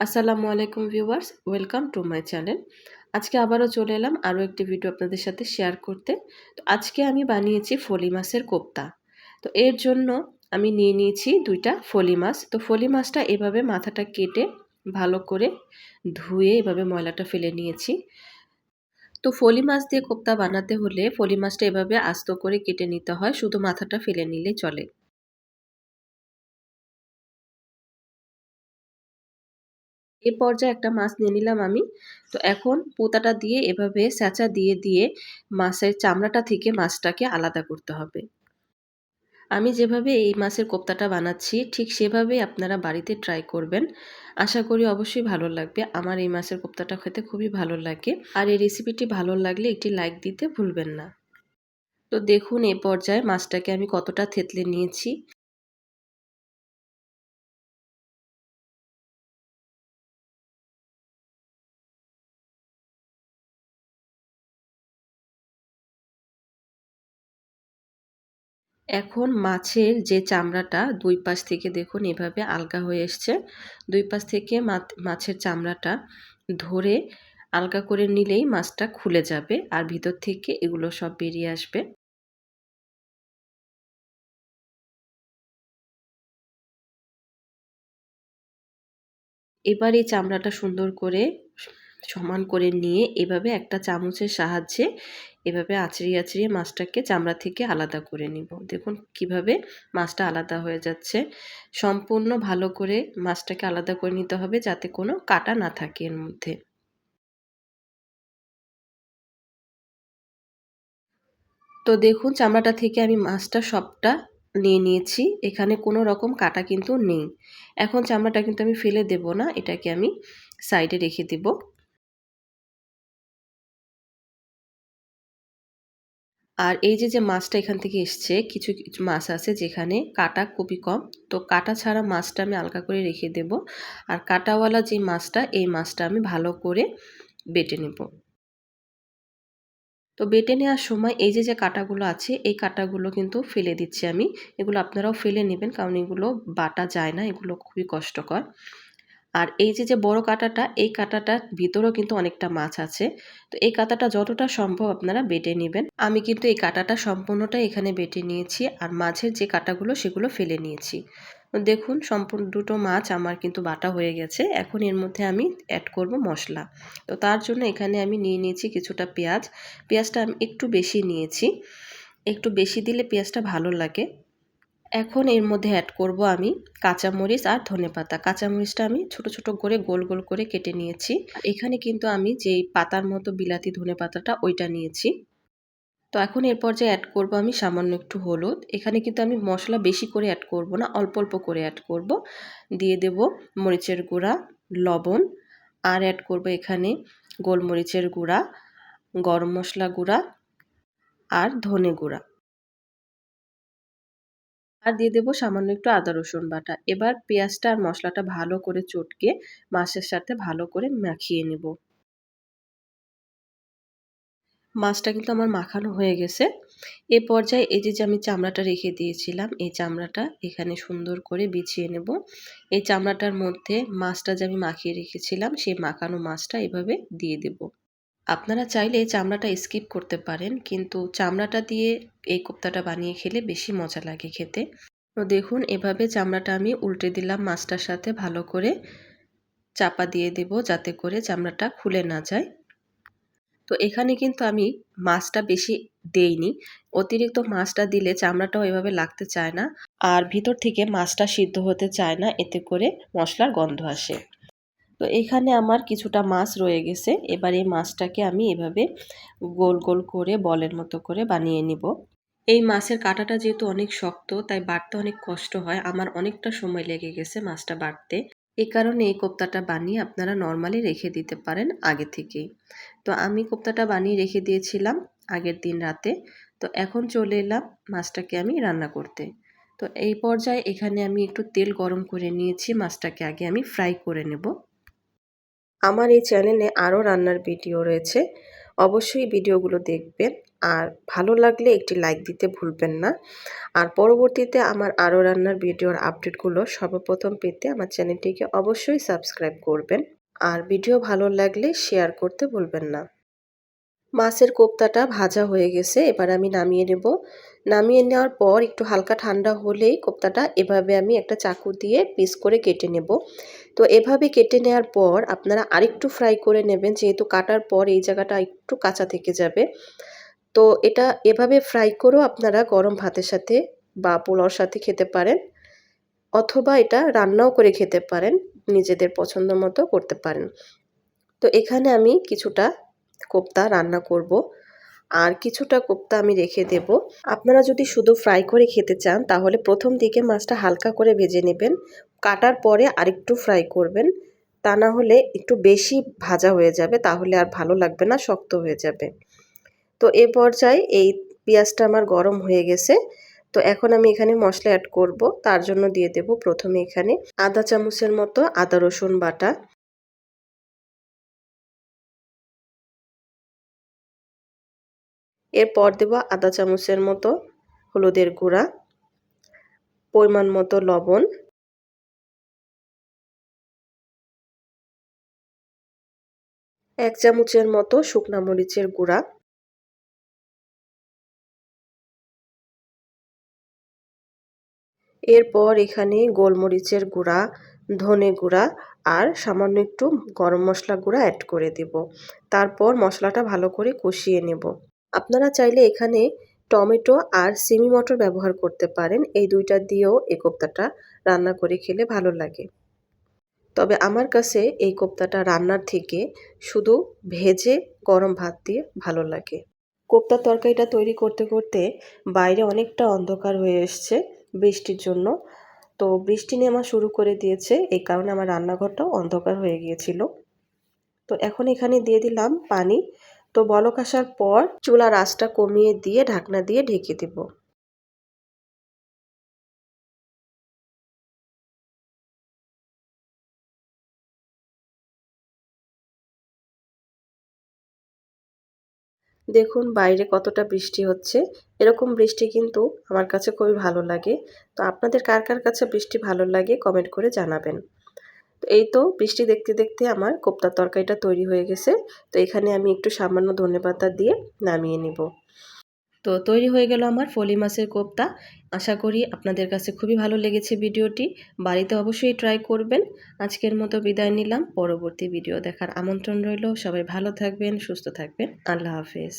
আসসালামু আলাইকুম viewers, welcome to my channel. আজকে আবারও চলে এলাম আরও একটি ভিডিও আপনাদের সাথে শেয়ার করতে। তো আজকে আমি বানিয়েছি ফলি মাছের কোপ্তা। তো এর জন্য আমি নিয়ে নিয়েছি দুইটা ফলি মাছ। তো ফলি মাছটা এভাবে মাথাটা কেটে ভালো করে ধুয়ে এভাবে ময়লাটা ফেলে নিয়েছি। তো ফলি মাছ দিয়ে কোপ্তা বানাতে হলে ফলি মাছটা এভাবে আস্ত করে কেটে নিতে হয়, শুধু মাথাটা ফেলে নিলেই চলে। এ পর্যায়ে একটা মাছ নিয়ে নিলাম আমি। তো এখন পোতাটা দিয়ে এভাবে স্যাঁচা দিয়ে দিয়ে মাছের চামড়াটা থেকে মাছটাকে আলাদা করতে হবে। আমি যেভাবে এই মাছের কোপ্তাটা বানাচ্ছি, ঠিক সেভাবেই আপনারা বাড়িতে ট্রাই করবেন। আশা করি অবশ্যই ভালো লাগবে। আমার এই মাছের কোপ্তাটা খেতে খুবই ভালো লাগে। আর এই রেসিপিটি ভালো লাগলে একটি লাইক দিতে ভুলবেন না। তো দেখুন এ পর্যায়ে মাছটাকে আমি কতটা থেতলে নিয়েছি। এখন মাছের যে চামড়াটা দুই পাশ থেকে দেখুন এভাবে আলগা হয়ে এসছে। দুই পাশ থেকে মাছের চামড়াটা ধরে আলগা করে নিলেই মাছটা খুলে যাবে আর ভিতর থেকে এগুলো সব বেরিয়ে আসবে। এবার এই চামড়াটা সুন্দর করে সমান করে নিয়ে এভাবে একটা চামচের সাহায্যে এভাবে আছড়িয়ে আছড়িয়ে মাছটাকে চামড়া থেকে আলাদা করে নিব। দেখুন কীভাবে মাছটা আলাদা হয়ে যাচ্ছে। সম্পূর্ণ ভালো করে মাছটাকে আলাদা করে নিতে হবে যাতে কোনো কাটা না থাকে এর মধ্যে। তো দেখুন চামড়াটা থেকে আমি মাছটা সবটা নিয়ে নিয়েছি। এখানে কোনো রকম কাটা কিন্তু নেই। এখন চামড়াটা কিন্তু আমি ফেলে দেব না, এটাকে আমি সাইডে রেখে দেব। আর এই যে যে মাছটা এখান থেকে এসছে, কিছু কিছু মাছ আছে যেখানে কাটা খুবই কম। তো কাটা ছাড়া মাছটা আমি আলগা করে রেখে দেব। আর কাটাওয়ালা যে মাছটা, এই মাছটা আমি ভালো করে বেটে নেব। তো বেটে নেওয়ার সময় এই যে যে কাটাগুলো আছে, এই কাটাগুলো কিন্তু ফেলে দিচ্ছি আমি। এগুলো আপনারাও ফেলে নেবেন, কারণ এগুলো বাটা যায় না, এগুলো খুবই কষ্টকর। আর এই যে যে বড় কাঁটাটা, এই কাঁটাটার ভিতরেও কিন্তু অনেকটা মাছ আছে। তো এই কাঁটাটা যতটা সম্ভব আপনারা বেটে নেবেন। আমি কিন্তু এই কাঁটাটা সম্পূর্ণটাই এখানে বেটে নিয়েছি আর মাছের যে কাঁটাগুলো, সেগুলো ফেলে নিয়েছি। দেখুন, সম্পূর্ণ দুটো মাছ আমার কিন্তু বাটা হয়ে গেছে। এখন এর মধ্যে আমি অ্যাড করব মশলা। তো তার জন্য এখানে আমি নিয়ে নিয়েছি কিছুটা পেঁয়াজ। পেঁয়াজটা আমি একটু বেশি নিয়েছি। একটু বেশি দিলে পেঁয়াজটা ভালো লাগে। এখন এর মধ্যে অ্যাড করব আমি কাঁচামরিচ আর ধনে পাতা। কাঁচামরিচটা আমি ছোট ছোট করে গোল গোল করে কেটে নিয়েছি। এখানে কিন্তু আমি যেই পাতার মতো বিলাতি ধনে পাতাটা ওইটা নিয়েছি। তো এখন এর যে অ্যাড করব আমি সামান্য একটু হলুদ। এখানে কিন্তু আমি মশলা বেশি করে অ্যাড করব না, অল্প অল্প করে অ্যাড করব। দিয়ে দেব মরিচের গুঁড়া, লবণ আর অ্যাড করব এখানে গোলমরিচের গুঁড়া, গরম মশলা গুঁড়া আর ধনে গুঁড়া। আর দিয়ে দেবো সামান্য একটু আদা, রসুন বাটা। এবার পেঁয়াজটা আর মশলাটা ভালো করে চটকে মাছের সাথে ভালো করে মাখিয়ে নেব। মাছটা কিন্তু আমার মাখানো হয়ে গেছে। এ পর্যায়ে এই যে যে আমি চামড়াটা রেখে দিয়েছিলাম, এই চামড়াটা এখানে সুন্দর করে বিছিয়ে নেব। এই চামড়াটার মধ্যে মাছটা যে আমি মাখিয়ে রেখেছিলাম, সেই মাখানো মাছটা এভাবে দিয়ে দেব। আপনারা চাইলে চামড়াটা স্কিপ করতে পারেন, কিন্তু চামড়াটা দিয়ে এই কোপ্তাটা বানিয়ে খেলে বেশি মজা লাগে খেতে। তো দেখুন, এভাবে চামড়াটা আমি উল্টে দিলাম মাছটার সাথে ভালো করে। চাপা দিয়ে দেব যাতে করে চামড়াটা খুলে না যায়। তো এখানে কিন্তু আমি মাছটা বেশি দেইনি। অতিরিক্ত মাছটা দিলে চামড়াটাও এভাবে লাগতে চায় না। আর ভিতর থেকে মাছটা সিদ্ধ হতে চায় না, এতে করে মশলার গন্ধ আসে। তো এখানে আমার কিছুটা মাছ রয়ে গেছে। এবার এই মাছটাকে আমি এভাবে গোল গোল করে বলের মতো করে বানিয়ে নিব। এই মাছের কাঁটাটা যেহেতু অনেক শক্ত, তাই বাড়তে অনেক কষ্ট হয়। আমার অনেকটা সময় লেগে গেছে মাছটা বাড়তে। এই কারণে এই কোপ্তাটা বানিয়ে আপনারা নর্মালি রেখে দিতে পারেন আগে থেকেই। তো আমি কোপ্তাটা বানিয়ে রেখে দিয়েছিলাম আগের দিন রাতে। তো এখন চলে এলাম মাছটাকে আমি রান্না করতে। তো এই পর্যায়ে এখানে আমি একটু তেল গরম করে নিয়েছি। মাছটাকে আগে আমি ফ্রাই করে নেব। আমার এই চ্যানেলে আরও রান্নার ভিডিও রয়েছে। অবশ্যই ভিডিওগুলো দেখবেন। আর ভালো লাগলে একটি লাইক দিতে ভুলবেন না। আর পরবর্তীতে আমার আরও রান্নার ভিডিওর আপডেটগুলো সর্বপ্রথম পেতে আমার চ্যানেলটিকে অবশ্যই সাবস্ক্রাইব করবেন। আর ভিডিও ভালো লাগলে শেয়ার করতে ভুলবেন না। মাছের কোপ্তাটা ভাজা হয়ে গেছে, এবার আমি নামিয়ে নেব। নামিয়ে নেওয়ার পর একটু হালকা ঠান্ডা হলেই কোপ্তাটা এভাবে আমি একটা চাকু দিয়ে পিস করে কেটে নেব। তো এভাবে কেটে নেওয়ার পর আপনারা আরেকটু ফ্রাই করে নেবেন, যেহেতু কাটার পর এই জায়গাটা একটু কাঁচা থেকে যাবে। তো এটা এভাবে ফ্রাই করেও আপনারা গরম ভাতের সাথে বা পোলাওর সাথে খেতে পারেন, অথবা এটা রান্নাও করে খেতে পারেন, নিজেদের পছন্দ মতো করতে পারেন। তো এখানে আমি কিছুটা কোপ্তা রান্না করব। আর কিছুটা কোপ্তা আমি রেখে দেব। আপনারা যদি শুধু ফ্রাই করে খেতে চান, তাহলে প্রথম দিকে মাছটা হালকা করে ভেজে নেবেন। কাটার পরে আরেকটু ফ্রাই করবেন। তা না হলে একটু বেশি ভাজা হয়ে যাবে, তাহলে আর ভালো লাগবে না, শক্ত হয়ে যাবে। তো এ পর্যায়ে এই পেঁয়াজটা আমার গরম হয়ে গেছে। তো এখন আমি এখানে মশলা অ্যাড করব। তার জন্য দিয়ে দেব প্রথমে এখানে আদা চামচের মতো আদা রসুন বাটা। এরপর দেব আদা চামচের মতো হলুদের গুঁড়া, পরিমাণ মতো লবণ, এক চামচের মতো শুকনা মরিচের গুঁড়া, এরপর এখানে গোলমরিচের গুঁড়া, ধনে গুঁড়া আর সামান্য একটু গরম মশলা গুঁড়া অ্যাড করে দেব। তারপর মশলাটা ভালো করে কষিয়ে নেব। আপনারা চাইলে এখানে টমেটো আর সিমি মটর ব্যবহার করতে পারেন। এই দুইটা দিয়েও এই কোপ্তাটা রান্না করে খেলে ভালো লাগে। তবে আমার কাছে এই কোপ্তাটা রান্নার থেকে শুধু ভেজে গরম ভাত দিয়ে ভালো লাগে। কোপ্তার তরকারিটা তৈরি করতে করতে বাইরে অনেকটা অন্ধকার হয়ে এসছে বৃষ্টির জন্য। তো বৃষ্টি নেমা শুরু করে দিয়েছে, এই কারণে আমার রান্নাঘরটাও অন্ধকার হয়ে গিয়েছিল। তো এখন এখানে দিয়ে দিলাম পানি। তো বলক আসার পর চুলার আঁচটা কমিয়ে দিয়ে ঢাকনা দিয়ে ঢেকে দেব। দেখুন বাইরে কতটা বৃষ্টি হচ্ছে। এরকম বৃষ্টি কিন্তু আমার কাছে খুবই ভালো লাগে। তো আপনাদের কার কার কাছে বৃষ্টি ভালো লাগে কমেন্ট করে জানাবেন। তো এই তো বৃষ্টি দেখতে দেখতে আমার কোপ্তার তরকারিটা তৈরি হয়ে গেছে। তো এখানে আমি একটু সামান্য ধনে পাতা দিয়ে নামিয়ে নিব। তো তৈরি হয়ে গেল আমার ফলি মাছের কোপ্তা। আশা করি আপনাদের কাছে খুবই ভালো লেগেছে ভিডিওটি। বাড়িতে অবশ্যই ট্রাই করবেন। আজকের মতো বিদায় নিলাম। পরবর্তী ভিডিও দেখার আমন্ত্রণ রইল। সবাই ভালো থাকবেন, সুস্থ থাকবেন। আল্লাহ হাফেজ।